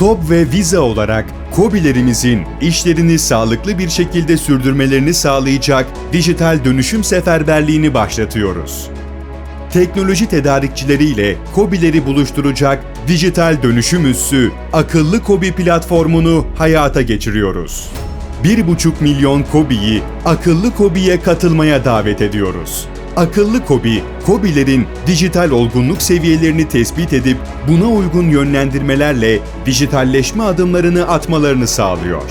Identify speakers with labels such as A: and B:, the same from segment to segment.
A: TOB ve Visa olarak KOBİ'lerimizin işlerini sağlıklı bir şekilde sürdürmelerini sağlayacak dijital dönüşüm seferberliğini başlatıyoruz. Teknoloji tedarikçileriyle KOBİ'leri buluşturacak dijital dönüşüm üssü Akıllı KOBİ platformunu hayata geçiriyoruz. 1,5 milyon KOBİ'yi Akıllı KOBİ'ye katılmaya davet ediyoruz. Akıllı KOBİ, KOBİ'lerin dijital olgunluk seviyelerini tespit edip buna uygun yönlendirmelerle dijitalleşme adımlarını atmalarını sağlıyor.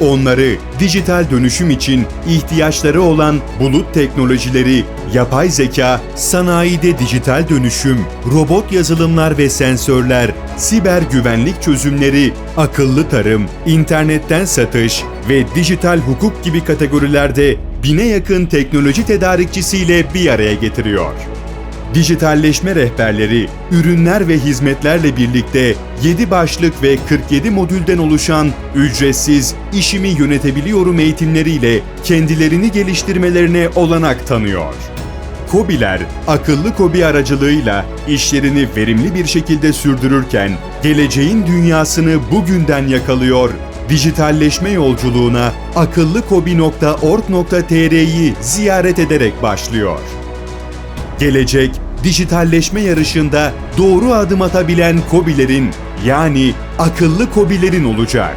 A: Onları dijital dönüşüm için ihtiyaçları olan bulut teknolojileri, yapay zeka, sanayide dijital dönüşüm, robot yazılımlar ve sensörler, siber güvenlik çözümleri, akıllı tarım, internetten satış ve dijital hukuk gibi kategorilerde bine yakın teknoloji tedarikçisiyle bir araya getiriyor. Dijitalleşme rehberleri, ürünler ve hizmetlerle birlikte 7 başlık ve 47 modülden oluşan ücretsiz işimi yönetebiliyorum eğitimleriyle kendilerini geliştirmelerine olanak tanıyor. KOBİ'ler akıllı KOBİ aracılığıyla işlerini verimli bir şekilde sürdürürken geleceğin dünyasını bugünden yakalıyor, dijitalleşme yolculuğuna akıllıkobi.org.tr'yi ziyaret ederek başlıyor. Gelecek, dijitalleşme yarışında doğru adım atabilen KOBİ'lerin yani akıllı KOBİ'lerin olacak.